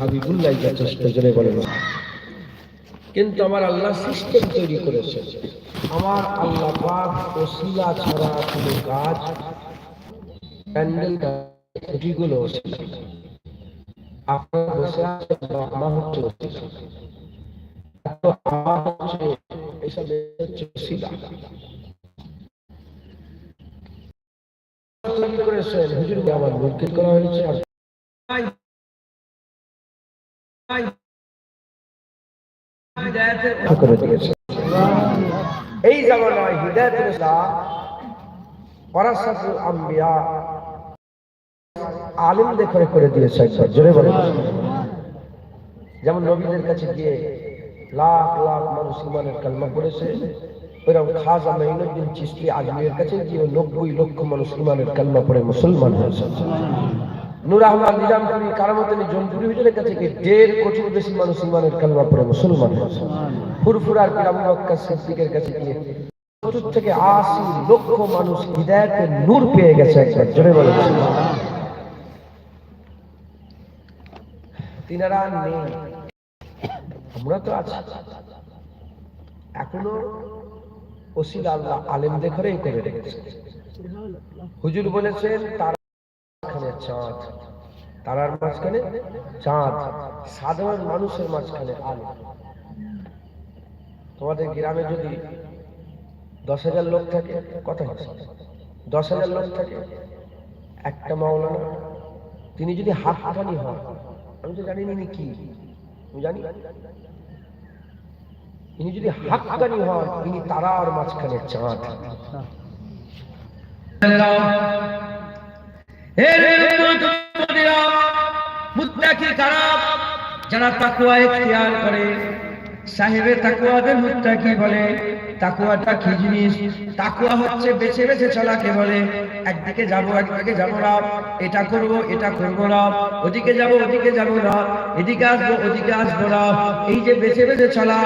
হাবিবুল্লাহ যথেষ্ট জোরে বলেন কিন্তু আমার আল্লাহ সিস্টেম তৈরি করেছে। আমার আল্লাহ পাক ওসিলা ছাড়া কোনো কাজ, প্যান্ডেল ওসিলা। আপনারা বসে আছেন আমার হচ্ছে আমার হচ্ছে এসব করেছেন, হুজুরকে আমার মুরগির করা হয়েছে। এই জামানায় হিদায়তের ওয়ারাসাতুল আম্বিয়া করে করে দিয়েছে যেমন নবীদের কাছে গিয়ে লাখ লাখ মানুষ ইমানের কালমা পড়েছে, ওইরকম খাজা মাইনুদ্দিন চিস্তি আজমিরের কাছে গিয়ে নব্বই লক্ষ মানুষ ইমানের কালমা পড়ে মুসলমান হয়েছে। হুজুরের কাছে গিয়ে দেড় বেশি মানুষ ইমানের কালমা পড়ে মুসলমান। ফুরফুরার সিদ্দিকের কাছে গিয়ে থেকে আশি লক্ষ মানুষ হৃদয়তের নূর পেয়ে গেছে একবার, জোরে বলে। তিনারা নেই। আমরা তো আছি। এখনও ওসিল আল্লাহ আলেমদের ঘরেই করে রেখেছে। হুজুর বলেছেন, তার চাঁদ। তারার মাঝখানে চাঁদ। সাধারণ মানুষের মাঝখানে আলো। তোমাদের গ্রামে যদি দশ হাজার লোক থাকে, কথা হচ্ছে দশ হাজার লোক থাকে, একটা মাওলানা, তিনি যদি হাত হাঁটানি হন আমি তো জানি না কি। জানি। তিনি যদি হাক্কানি হন তিনি তারার মাঝখানে চাঁদ। যারা তাকুয়া এখতিয়ার করে সাহেবে তাকুয়াদের মুত্তাকি বলে তাকুয়াটা কি জিনিস? তাকুয়া হচ্ছে বেছে বেছে চলাকে বলে, একদিকে যাব একদিকে যাব না, এটা করব এটা করব না, ওদিকে যাব ওদিকে যাব না, এদিকে আসব, ওদিকে আসব না। এই যে বেছে বেছে চলা,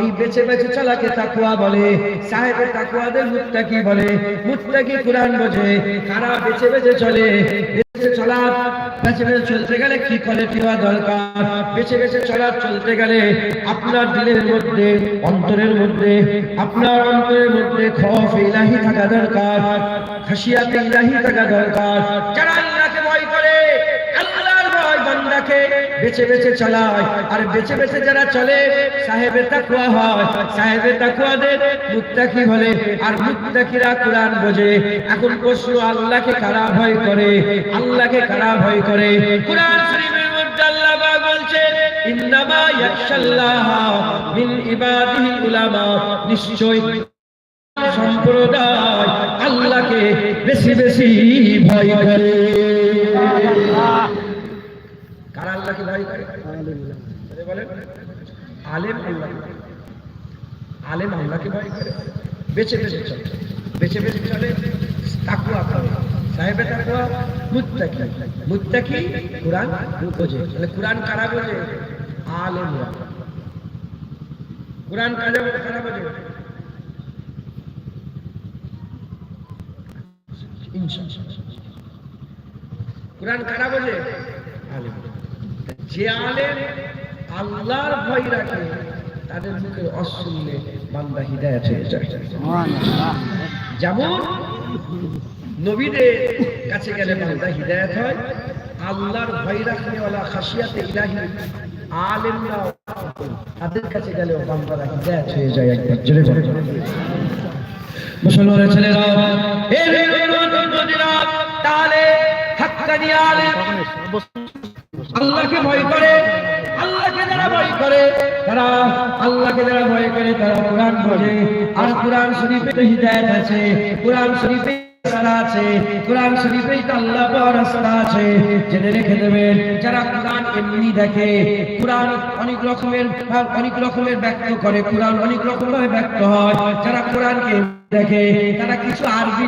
এই বেছে বেছে চলাকে তাকুয়া বলে। সাহেবের তাকুয়াদের মুত্তাকি বলে, মুত্তাকি কোরআন বোঝে, কারা বেছে বেছে চলে বেছে বেছে চলতে চলতে গেলে আপনার দিলের মধ্যে, অন্তরের মধ্যে, আপনার অন্তরের মধ্যে খফ ইলাহি থাকা দরকার খাসিয়াতে ইলাহি থাকা দরকার। যারা আল্লাহকে ভয় করে আল্লাহর ভয় বান্দাকে বেছে বেছে চালায়। আর বেছে বেছে যারা চলে সাহেবের তাকুয়া হয়। সাহেবের তাকুয়াদের মুত্তাকি বলে? আর মুত্তাকিরা কোরআন বোঝে? এখন পশু আল্লাহকে কারা ভয় করে? আল্লাহকে কারা ভয় করে? কোরআন শরীফের মধ্যে আল্লাহ পাক বলছে ইন্নামা ইয়াখশাল্লাহ মিন ইবাদিহিল উলামা। নিশ্চয় সম্প্রদায় আল্লাহকে বেশি বেশি ভয় করে। কারা আল্লাহকে ভয় করে বলেন আলেম আল্লাহ আলেম আল্লাহকে ভয় করে। বেছে বেছে চলে। বেছে বেছে চলে। তাকুয়া করে সাহেবে তাকুয়া, মুত্তাকি। মুত্তাকি কোরআন বোঝে। তাহলে কোরআন কারা বোঝে? আলেম কোরআন কারা কারা বোঝে? কোরআন কারা বোঝে? আলেম যে আলেম আল্লাহর ভয় রাখে, তাদের মুখের অশুনলে বান্দা হৃদায়ত হয়ে যায়। যেমন নবীদের কাছে গেলে বান্দা হৃদায়ত হয়, আল্লাহর ভয় রাখনেওয়ালা খাসিয়াতে ইলাহি আলেমরা তাদের কাছে গেলে বান্দারা হৃদায়ত হয়ে যায় একবার। জোরে জোরে মুসলমানের ছেলেরা তাহলে হাক্কানি আলেম আল্লাহকে ভয় করে, আল্লাহকে যারা ভয় করে, তারা আল্লাহকে যারা ভয় করে, তারা কোরআন বোঝে। আর কোরআন শরীফে তো হিদায়ত আছে। কোরআন শরীফে কোরআনকে দেখে, তারা কিছু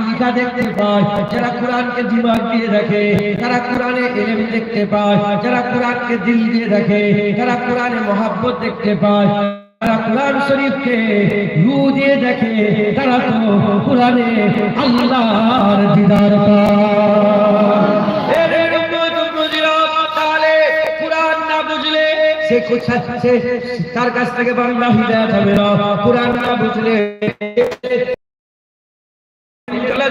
লিখা দেখতে পায়। যারা কোরআনকে দিমাগ দিয়ে দেখে, তারা কোরআনে এলেম দেখতে পায়। যারা কোরআনকে দিল দিয়ে দেখে, তারা কোরআনে মহাব্বত দেখতে পায়। কোরআন শরীফকে রু দিয়ে দেখে তারা তো কোরআনে আল্লাহর দিদার তার কাছ থেকে বাংলা হৃদয় হবে না। কোরআন না বুঝলে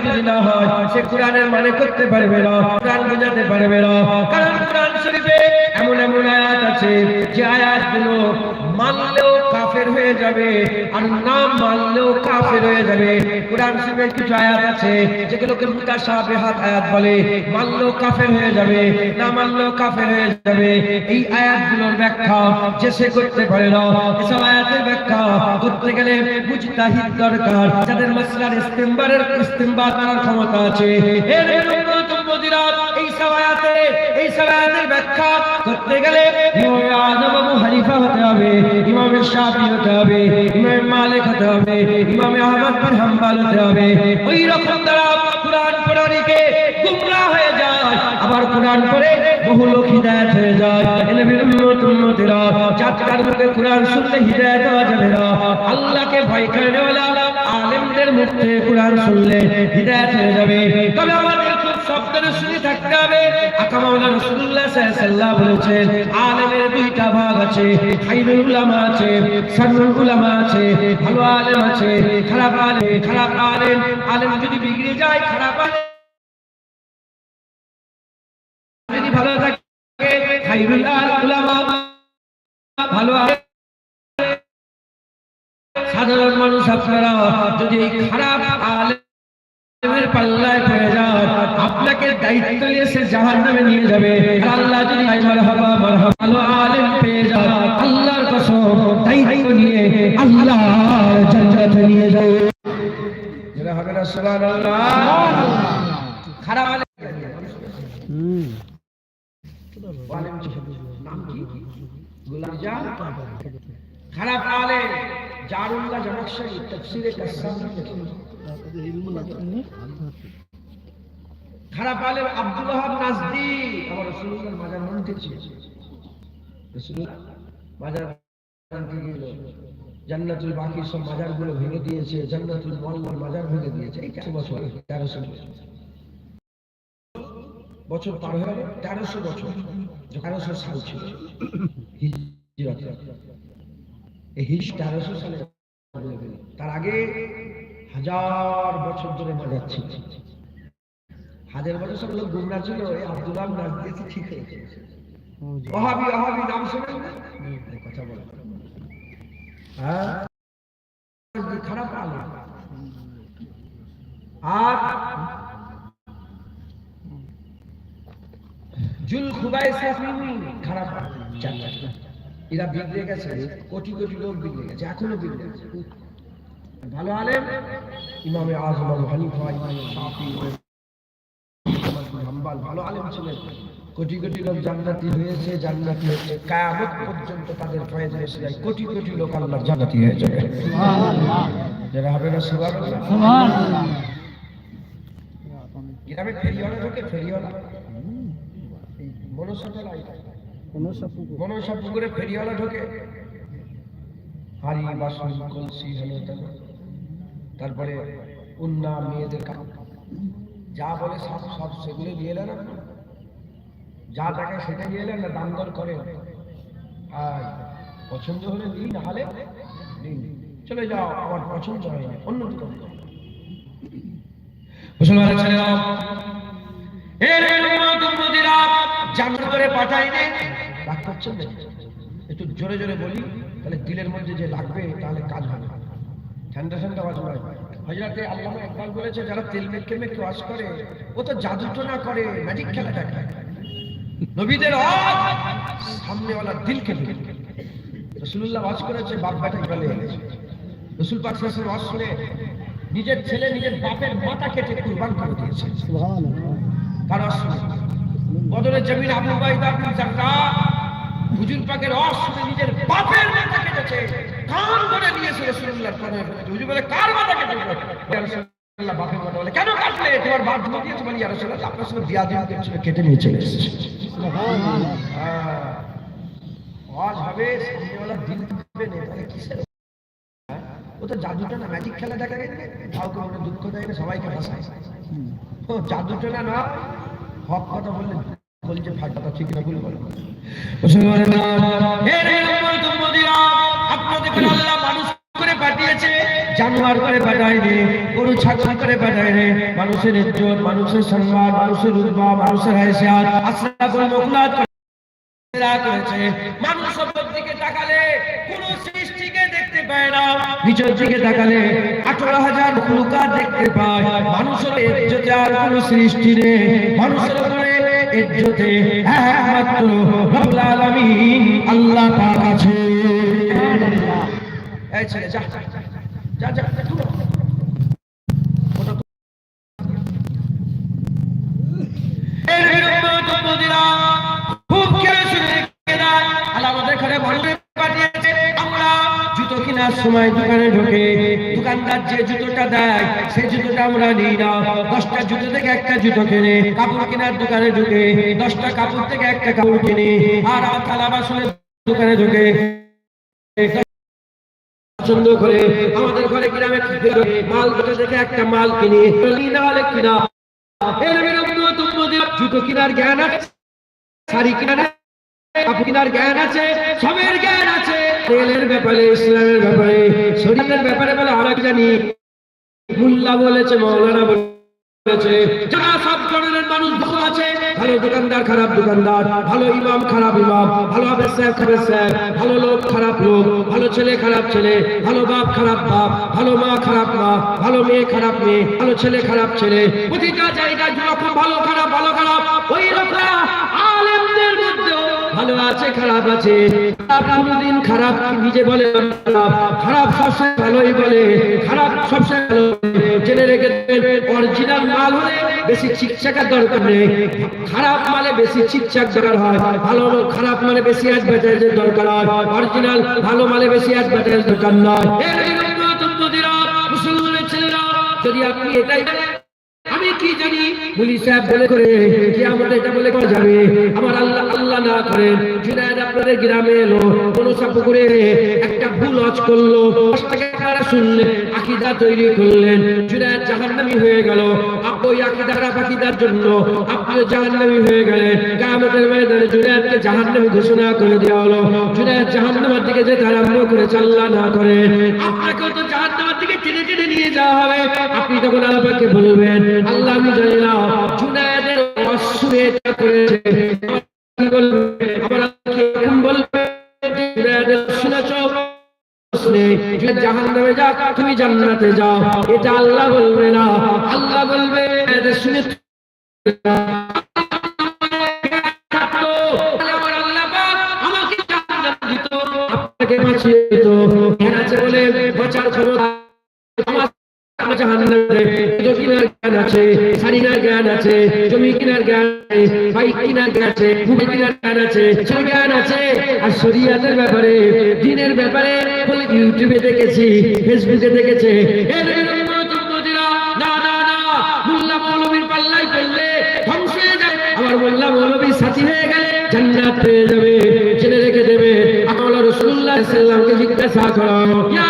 যদি না হয়, সে কোরআনের মানে করতে পারবে না, কোরআন বোঝাতে পারবে না। কারণ কোরআন শরীফে এমন এমন আয়াত আছে, যে আয়াতগুলো মানলেও কাফের হয়ে যাবে, আর না মানলেও যাবে কোরআন শরীফের কিছু আয়াত আছে, যেগুলোকে মুতাশাবিহাত আয়াত বলে। মানলেও কাফের হয়ে যাবে, না মানলেও কাফের হয়ে যাবে। এই আয়াতগুলোর ব্যাখ্যা যে সে করতে পারে না, এসব আয়াতের ব্যাখ্যা করতে গেলে মুজতাহিদ দরকার। যাদের মাসলার ইস্তেমবারের ইস্তেমবার করার ক্ষমতা আছে। এর এই সব আয়াতে, এই সব আয়াতের ব্যাখ্যা করতে গেলে হানিফা হতে হবে, ইমাম শাফি হতে হবে, ইমাম মালিক হতে হবে, ইমাম আহমদ বিন হাম্বল হতে হবে। ওই রকম দ্বারা কুরআন পড়ানিকে গুমরাহ হয়ে যায়। আবার কোরআন পড়ে বহু লোক হিদায়াত হয়ে যায়। এলবির চারটার মুখে কোরআন শুনলে হিদায়াত হওয়া যাবে না। আল্লাহকে ভয় করেওয়ালা আলেমদের কোরআন শুনলে হয়ে যাবে। তবে আমাদের খুব শব্দের শুনে থাকতে হবে আকামাউলা রাসূলুল্লাহ সাল্লাল্লাহু বলেছেন আলেমের দুইটা ভাগ আছে খাইরুল উলামা আছে শাররুল উলামা আছে, ভালো আলেম আছে, খারাপ আলেম খারাপ আলেম আলেম যদি বিগড়ে যায়, খারাপ আলেম যদি ভালো থাকে, খাইরুল উলামা, ভালো আলেম, সাধারণ মানুষ আপনারা যদি খারাপ আলেমের পাল্লায় পড়ে আপনাকে দায়িত্ব নিয়ে সে জাহান নামে নিয়ে যাবে। আল্লাহ যদি ভালো আলেম পেয়ে যান, আল্লাহর কসম, দায়িত্ব নিয়ে আল্লাহ নিয়ে যাবে। সুবহানাল্লাহ। খারাপ কাসাম খারাপ আলেম আব্দুল ওয়াহাব নাজদি। আমার রাসূলুল্লাহর মাজার মন্দির ছিল। মাজার গেল জান্নাতুল বাকি সব মাজারগুলো ভেঙে দিয়েছে, জান্নাতুল মোয়াল্লার মাজার ভেঙে দিয়েছে। এই কত বছর? তেরোশো বছর। পার হয়ে গেল, তেরোশো বছর। তেরোশো সাল ছিল এই হিজ তেরোশো সালে তার আগে হাজার বছর ধরে মাজার ছিল। হাজার বছর সব লোক গুমরা ছিল এই আব্দুল্লাহ নাচ দিয়েছে ঠিক হয়েছে ওহাবি ওহাবি নাম শুনেন না? এই কথা বলে হ্যাঁ? খারাপ আলো। আর জুল খুবাই খারাপ এরা বিগড়ে গেছে কোটি কোটি লোক বিগড়ে গেছে এখনও বিগড়ে গেছে। ভালো আলেম? ইমামে আজম আবু হানিফা ইমাম শাফি। ভালো আলেম ছিলেন। কোটি কোটি লোক জান্নাতি হয়েছে জান্নাতি হয়েছে। কায়ামত পর্যন্ত তাদের ফয়েজ যায় কোটি কোটি লোক আল্লাহর জান্নাতি হয়ে যাবে। যারা হবে না গ্রামে ফেরিওয়ালা ঢোকে ফেরিওয়ালা। এই মনসাতলা মনসা পুকুরে ফেরিওয়ালা ঢোকে। হাড়ি বাসন কলসি হলো তারপরে উন্না মেয়েদের কাপ যা বলে সব সব সেগুলো দিয়ে এলেন আপনি। যা টাকা সেটা দিয়ে এলেন না দাম দর করে। আর পছন্দ হলে নিন না হলে নিন চলে যাও, আমার পছন্দ হয় না অন্য যাও। মুসলমানের ছেলেরা করছেন একটু জোরে জোরে বলি, তাহলে দিলের মধ্যে যে লাগবে তাহলে কাজ হবে। ঠান্ডা ঠান্ডা আওয়াজ নয় হজরতে আল্লাহ একবার বলেছে যারা তেল মেখে মেখে ওয়াজ করে ও তো জাদু টোনা করে ম্যাজিক খেলা দেখায়। নবীদের সামনেওয়ালা দিলকে মেখে রসুল্লাহ ওয়াজ করেছে বাপ বেটা গলে গেছে রসুল পাক আলাইহি ওয়াজ শুনে নিজের ছেলে নিজের বাপের মাথা কেটে কুরবান করে দিয়েছে কার ওয়াজ শুনে বদরে জমিন আবু বাইদা বিন জাক্কা হুজুর পাকের শুনে নিজের বাপের মাথা কেটেছে, কান ধরে নিয়েছে রাসূলুল্লাহর কানে হুজুর বলে, কার মাথা কেটেছে হবে হ্যাঁ? ও তো জাদুটা না ম্যাজিক খেলা দেখা দুঃখ দেয় সবাইকে হাসায়। ও, জাদুটা না, হক কথা বললে বলছে ফাটা ভুল বলো করে পাঠায়নি, গরু করে পাঠায়নি। মানুষের ইজ্জত, মানুষের সম্মান, মানুষের মানুষের করে দিকে তাকালে কোন সৃষ্টিকে দেখতে পায় না। নিচের দিকে তাকালে আঠারো হাজার দেখতে পায়। মানুষের আর কোন সৃষ্টি নেই। মানুষের ইজ্জতে একমাত্র রব্বুল আলামিন। আল্লাহ পাক আছে। এই ছেলে যা সময় দোকানে ঢোকে দোকানদার যে জুতোটা দেয়, সেই জুতোটা আমরা নিই না। দশটা জুতো থেকে একটা জুতো কিনে, কাপড় কেনার দোকানে ঢুকে দশটা কাপড় থেকে একটা কাপড় কিনে, আর থালা বাসনের দোকানে ঢুকে পছন্দ করে আমাদের ঘরে গ্রামে মাল দুটো দেখে একটা মাল কিনি না হলে কিনা। জুতো কেনার জ্ঞান আছে, শাড়ি কেনার কেনার জ্ঞান আছে, সবের জ্ঞান আছে। তেলের ব্যাপারে, ইসলামের ব্যাপারে শরীরের ব্যাপারে বলে আমরা জানি। মুল্লা বলেছে মৌলানা ভালো ছেলে, খারাপ ছেলে প্রতিটা জায়গায় যেরকম ভালো, খারাপ ভালো, খারাপ ভালো আছে, খারাপ আছে? খারাপ কোনোদিন খারাপ নিজে বলে? খারাপ খারাপ সবসময় ভালোই বলে, খারাপ সবসময় ভালো জেনে রেখে অরিজিনাল মাল হলে বেশি চিকচাকার দরকার নেই। খারাপ মালে বেশি চিকচাক দরকার হয়। ভালো খারাপ মানে বেশি আজ অ্যাডভার্টাইজের দরকার হয়। অরিজিনাল ভালো মালে বেশি আজ অ্যাডভার্টাইজ দরকার নয়। যদি আপনি এটাই কি জানি? পুলিশ সাহেব, বলে করে কি আমাদের এটা বলে করা যাবে? আমার আল্লাহ আল্লাহ না করেন। জুনায়দ আপনাদের গ্রামে এলো কোন পুকুরে একটা ভুল হজ করল। আপনারা শুনলেন, আকিদা তৈরি করলেন। জুনায়দ জাহান্নামী হয়ে গেল। আপনি ওই আকিদা খারাপ আকিদার জন্য আপনিও জাহান্নামী হয়ে গেলেন। কামতের ময়দানে জুনায়দকে জাহান্নামী ঘোষণা করে দেওয়া হলো। জুনায়দ জাহান্নামের দিকে যেতে আরম্ভ করেছে, আল্লাহ না করেন। আপনাকেও তো নিয়ে যাওয়া হবে, আপনি তখন আল্লাহকে বলবেন, আল্লাহ আমি জানি না, জুনায়েদের এটা করেছে কি বলবে আমার আল্লাহ কি এরকম বলবে জুনায়েদের শুনেছো জাহান নামে যা তুমি জান্নাতে যাও, এটা আল্লাহ বলবে না, আল্লাহ বলবে শুনে আমাকে বাঁচিয়ে দিত। জাহান্নামে জমি কেনার জ্ঞান আছে শাড়ি কেনার জ্ঞান আছে জমি কেনার জ্ঞান আছে বাইক কেনার জ্ঞান আছে মোবাইল কেনার জ্ঞান আছে, সব জ্ঞান আছে। আর শরিয়াতের ব্যাপারে, দিনের ব্যাপারে বলে ইউটিউবে দেখেছি, ফেসবুকে দেখেছে। এর না না না, মোল্লা মৌলবীর পাল্লাই করলে ধ্বংস হয়ে যাবে। আবার মোল্লা মৌলবীর সাথী হয়ে গেলে জান্নাত পেয়ে যাবে জেনে রেখে দেবে। আমার রসুল্লাহ সাল্লামকে জিজ্ঞাসা করো, ইয়া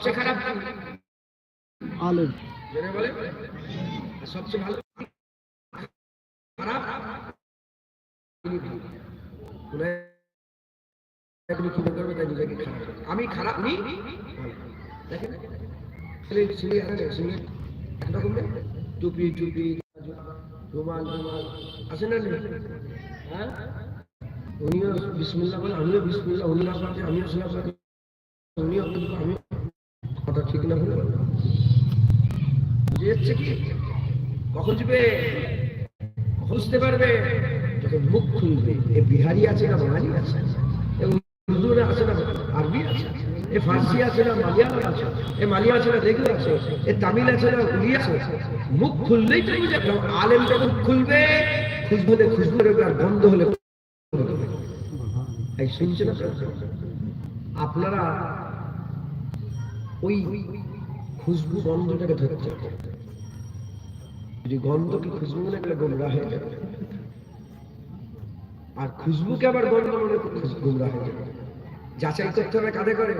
সবচেয়ে খারাপ আলেম জেনে বলে সবচেয়ে ভালো খারাপ তুমি কি মনে করবে তাই নিজেকে খারাপ আমি খারাপ নি দেখেন ছেলে ছেলে আছে না ছেলে একরকম না টুপি টুপি রুমাল রুমাল আছে না নেই? হ্যাঁ উনিও বিসমিল্লাহ বলে আমিও বিসমিল্লাহ উনি আসলাম আমিও সালাম উনিও আমি কথা ঠিক না বুঝে কি? কখন যাবে? পারবে? যখন মুখ খুলবে, এ বিহারি আছে না বাঙালি আছে? তামিল আছে মুখ খুললেই তো আলেম যখন খুলবে আর বন্ধ হলে শুনছে না আপনারা ওই খুশবু গন্ধটাকে ধরতে হবে। যদি গন্ধকে খুশবু মনে করলে গোমরা হয়ে যাবে। আর খুশবুকে আবার গন্ধ মনে গোমরা হয়ে যাবে। যাচাই করতে হবে কাদের করে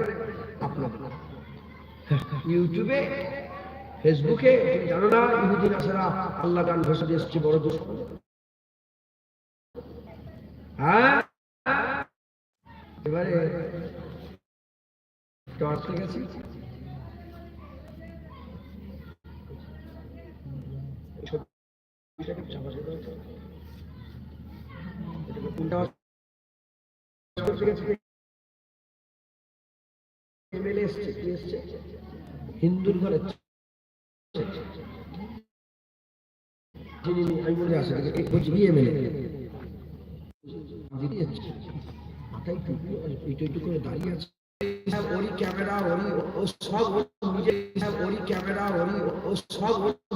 আপনার ইউটিউবে, ফেসবুকে জানো না ইহুদি নাসারা আল্লাহ গান দিয়ে এসছে, বড় দুশ্মন হ্যাঁ? এবারে, টর্চ গেছি হিন্দুর ঘরে ক্যামেরা ওরই ক্যামেরা ওরই ও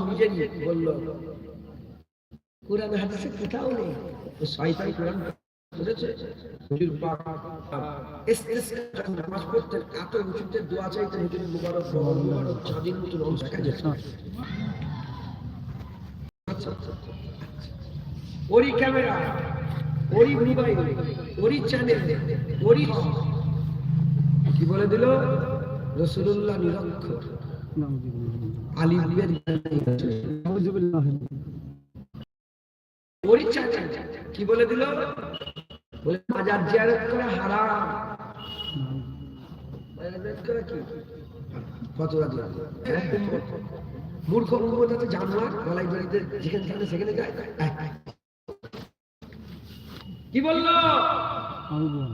নিজে বলল। কোরআন হাদিসে কোথাও নেই। শয়তান কোরআন হুজুর পাক যখন নামাজ পড়তেন এত উঁচুতে দোয়া চাইতেন হুজুর মুবারক মতন অংশ দেখা যেত আচ্ছা, আচ্ছা, আচ্ছা। ওরই ক্যামেরা ওরই মোবাইল ওরই চ্যানেল ওরই কি বলে দিল? রসুল্লাহ নিরক্ষর। আলিমের কি বলে দিল? বলে জিয়ারত করা হারাম। মূর্খ জানোয়ার যেখানে থাকে সেখানে যায়। কি বলল?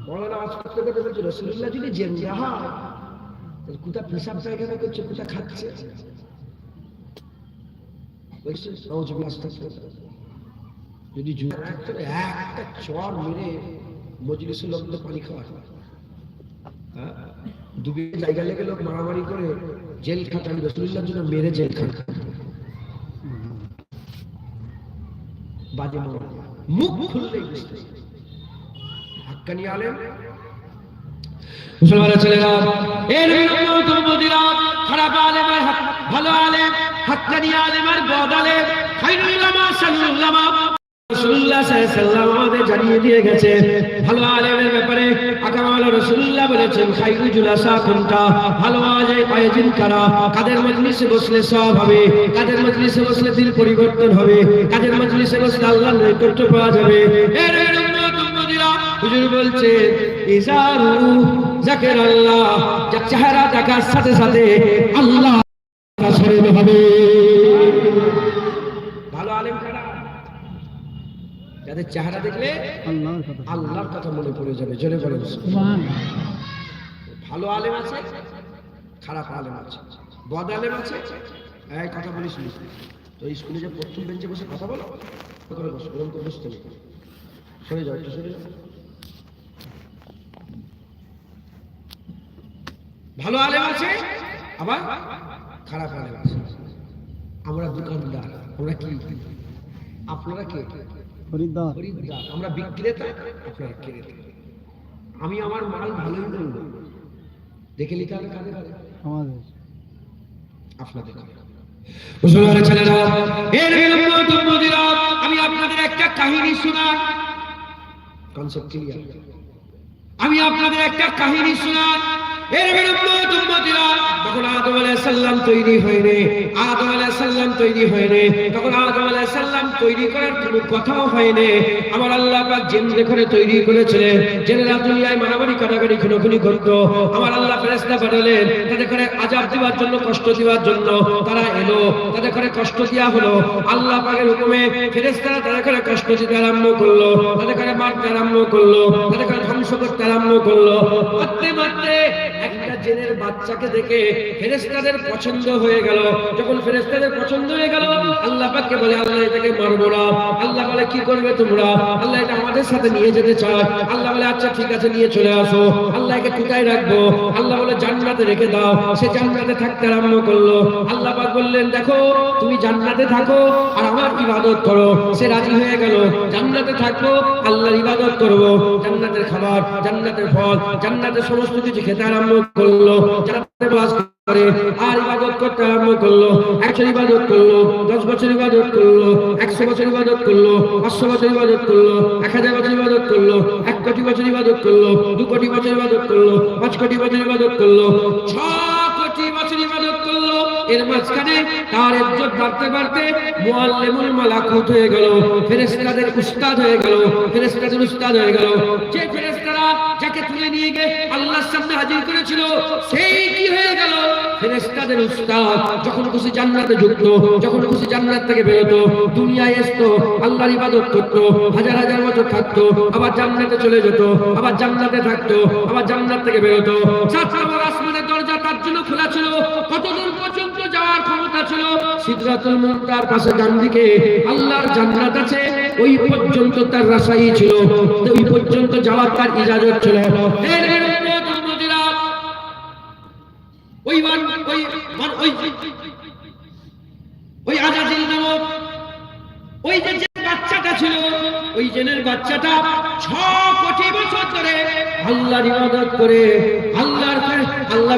মৌলানা আওয়াজ করতে করতে বলছে রসুল্লাহ যদি জেন্দা হয় কোথা পেশাব পায়খানা করছে কোথা খাচ্ছে? বলছে। যদি একটা চর মেরে পানি খাওয়া হ্যাঁ? জায়গা লেগে লোক মারামারি করে জেল খাট আমি রসুল্লাহর জন্য মেরে জেল বাজে মুখ খুললেই বুঝতে হাক্কানি আলেম। মুসলমানের এর খারাপ আলেম ভালো আলেম, হাক্কানি আলেম আর বদ আলেম, খাইরুল সাল্লাল্লাহু আমাদের জানিয়ে দিয়ে গেছে, ভালো আলেমের ব্যাপারে আকামাল রাসূলুল্লাহ বলেছেন খাইরু জুলাসা কোনটা ভালো আজে আয়োজন করা কাদের মজলিসে বসলে সব হবে, কাদের মজলিসে বসলে দিল পরিবর্তন হবে, কাদের মজলিসে বসলে আল্লাহর নৈকট্য পাওয়া যাবে। হুজুর বলছে ইজারু জাকের আল্লাহ চেহারা দেখার সাথে সাথে আল্লাহ হবে ভালো আলেম কারা যাদের চেহারা দেখলে আল্লাহর কথা আল্লাহর কথা মনে পড়ে যাবে জোরে বলেন ভালো আলেম আছে খারাপ আলেম আছে বদ আলেম আছে। এই কথা বলিস। তো স্কুলে যে প্রথম বেঞ্চে বসে কথা বলো ওখানে বসো ওরকম করে বসতে নেই সরে যাও একটু সরে যাও। ভালো আলেম আছে আবার খারাপ আলেম আছে। আমরা দোকানদার আমরা কি? আপনারা কে? খরিদ্দার। আমরা বিক্রেতা। আপনারা ক্রেতা আমি আমার মাল ভালোই বলব দেখে কাদের আমাদের। আপনাদের মুসলমানের ছেলেরা এর বিরুদ্ধে উম্মতিরা আমি আপনাদের একটা কাহিনী শোনা। কনসেপ্ট ক্লিয়ার আমি আপনাদের একটা কাহিনী শোনাই এর তাদের করে আজাব দেওয়ার জন্য, কষ্ট দেওয়ার জন্য তারা এলো। তাদের করে কষ্ট দেওয়া হলো। আল্লাহ হুকুমে ফেরেশতারা তাদের করে কষ্ট দিতে আরম্ভ করল। তাদের করে মারতে আরম্ভ করল। তাদের করে ধ্বংস করতে আরম্ভ করল। মারতে মারতে জেনের বাচ্চাকে দেখে ফেরেশতাদের পছন্দ হয়ে গেল। যখন ফেরেশতাদের পছন্দ হয়ে গেল, আল্লাহ পাককে বলে, আল্লাহ এটাকে মারবো না। আল্লাহ বলে, কি করবে তোমরা? আল্লাহ এটা আমাদের সাথে নিয়ে যেতে চায়। আল্লাহ বলে আচ্ছা ঠিক আছে, নিয়ে চলে আসো। আল্লাহ একে কোথায় রাখব? আল্লাহ বলে, জান্নাতে রেখে দাও। সে জান্নাতে থাকতে আরম্ভ করল। আল্লাহ পাক বললেন, দেখো, তুমি জান্নাতে থাকো আর আমার ইবাদত করো। সে রাজি হয়ে গেল। জান্নাতে থাকব, আল্লাহর ইবাদত করব। জান্নাতের খাবার, জান্নাতের ফল, জান্নাতের সমস্ত কিছু খেতে আরম্ভ করল। জান্নাতে বাস করে আর ইবাদত করতে আরম্ভ করল, একশো ইবাদত করল, দশ বছর ইবাদত করল, একশো বছর ইবাদত করল, পাঁচশো বছর ইবাদত করল, এক হাজার বছর ইবাদত করল, এক কোটি বছর ইবাদত করল, দু কোটি বছর ইবাদত করল, পাঁচ কোটি বছর ইবাদত করল, ছ কোটি বছর ইবাদত করল এর মাঝখানে তার ইজ্জত বাড়তে বাড়তে মুআল্লিমুল মালাকুত হয়ে গেল, ফেরেশতাদের উস্তাদ হয়ে গেল, ফেরেশতাদের উস্তাদ হয়ে গেল। যে ফেরেশতারা যাকে তুলে নিয়ে গিয়ে আল্লাহর সামনে হাজির করেছিল সেই কি হয়ে গেল? ফেরেশতাদের উস্তাদ যখন খুশি জান্নাতে যুক্ত, যখন খুশি জান্নাত থেকে বেরোতো, দুনিয়ায় আসতো আল্লাহর ইবাদত করতো, হাজার হাজার বছর থাকতো, আবার জান্নাতে চলে যেত, আবার জান্নাতে থাকতো, আবার জান্নাত থেকে বেরোতো। সাত আসমানের দরজা তার জন্য খোলা ছিল। কতদূর পর্যন্ত ছিল, সিদরাতুল মুনতার পাশে ডান দিকে আল্লাহর জান্নাত আছে, ওই পর্যন্ত তার রাসাই ছিল ওই পর্যন্ত যাওয়ার তার ইজাজত ছিল জেনের বাচ্চাটা ছ বছর আল্লাহর ইবাদত করে, আল্লাহর আল্লাহ